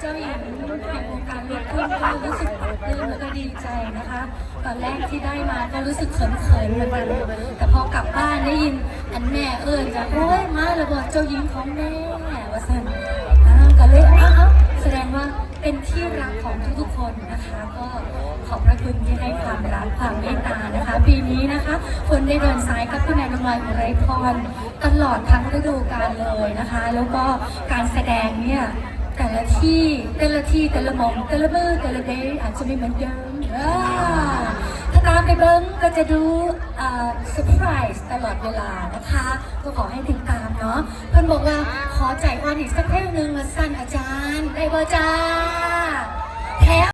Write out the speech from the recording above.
เจ้าหญิงแห่งวงการลูกทุ่งก็รู้สึกปลื้มแล้วก็ดีใจนะคะ ตอนแรกที่ได้มาก็รู้สึกเขินๆเหมือนกันแต่พอกลับบ้านได้ยินอันแม่เอิญจะโอ้ยมาระเบิดเจ้าหญิงของแม่ว่าสันอ้าวก็เลยอ้าวแสดงว่าเป็นที่รักของทุกๆคนนะคะ ก็ขอบพระคุณที่ให้ความรักความเมตตานะคะ ปีนี้นะคะคนได้เดินสายกับพี่แมนดงอยอุไรพรตลอดทั้งฤดูกาลเลยนะคะ แล้วก็การแสดงเนี่ย แต่ละที่แต่ละที่แต่ละหมองแต่ละมือแต่ละเดย์อาจจะไม่เหมือนเดิมถ้าตามไปเบิ้งก็จะดูเซอร์ไพรส์ตลอดเวลานะคะ ก็ขอให้ติดตามเนาะเพื่อนบอกว่าขอใจอ่อนอีกสักเพลงหนึ่งมาสั้นอาจารย์ ได้บ่จ้าแถ